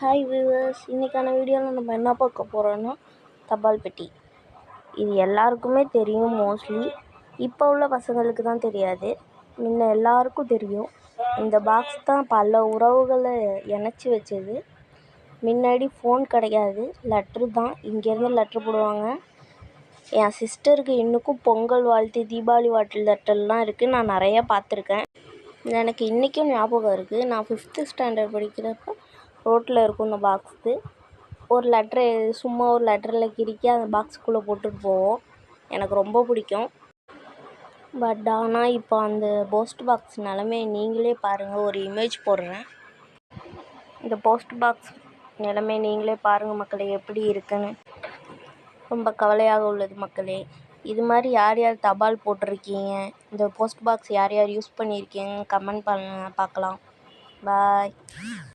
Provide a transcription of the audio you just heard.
Hi viewers இன்றைக்கான வீடியோவில் நம்ம என்ன பார்க்க போகிறோன்னா தபால் பெட்டி இது எல்லாருக்குமே தெரியும் மோஸ்ட்லி இப்போ உள்ள பசங்களுக்கு தான் தெரியாது. முன்ன எல்லாருக்கும் தெரியும். இந்த பாக்ஸ் தான் பல உறவுகளை இணைச்சி வச்சது. முன்னாடி ஃபோன் கிடையாது. லெட்ரு தான். இங்கேருந்து லெட்ரு போடுவாங்க. என் சிஸ்டருக்கு இன்னுக்கும் பொங்கல் வாழ்த்து தீபாவளி வாழ்த்து லெட்டர்லாம் இருக்குது நான் நிறையா பார்த்துருக்கேன். எனக்கு இன்றைக்கும் ஞாபகம் இருக்குது நான் ஃபிஃப்த்து ஸ்டாண்டர்ட் படிக்கிறப்போ ரோட்டில் இருக்கும் இந்த பாக்ஸு ஒரு லெட்ரு சும்மா ஒரு லெட்டரில் கிறுக்கி அந்த பாக்ஸுக்குள்ளே போட்டுட்டு போவோம். எனக்கு ரொம்ப பிடிக்கும். பட் ஆனால் இப்போ அந்த போஸ்ட் பாக்ஸ் நிலமைய நீங்களே பாருங்கள் ஒரு இமேஜ் போடுறேன். இந்த போஸ்ட் பாக்ஸ் நிலமை நீங்களே பாருங்கள் மக்களே எப்படி இருக்குன்னு. ரொம்ப கவலையாக உள்ளது மக்களே. இது மாதிரி யார் யார் தபால் போட்டிருக்கீங்க? இந்த போஸ்ட் பாக்ஸ் யார் யார் யூஸ் பண்ணியிருக்கீங்க கமெண்ட் பண்ண பார்க்கலாம். பாய்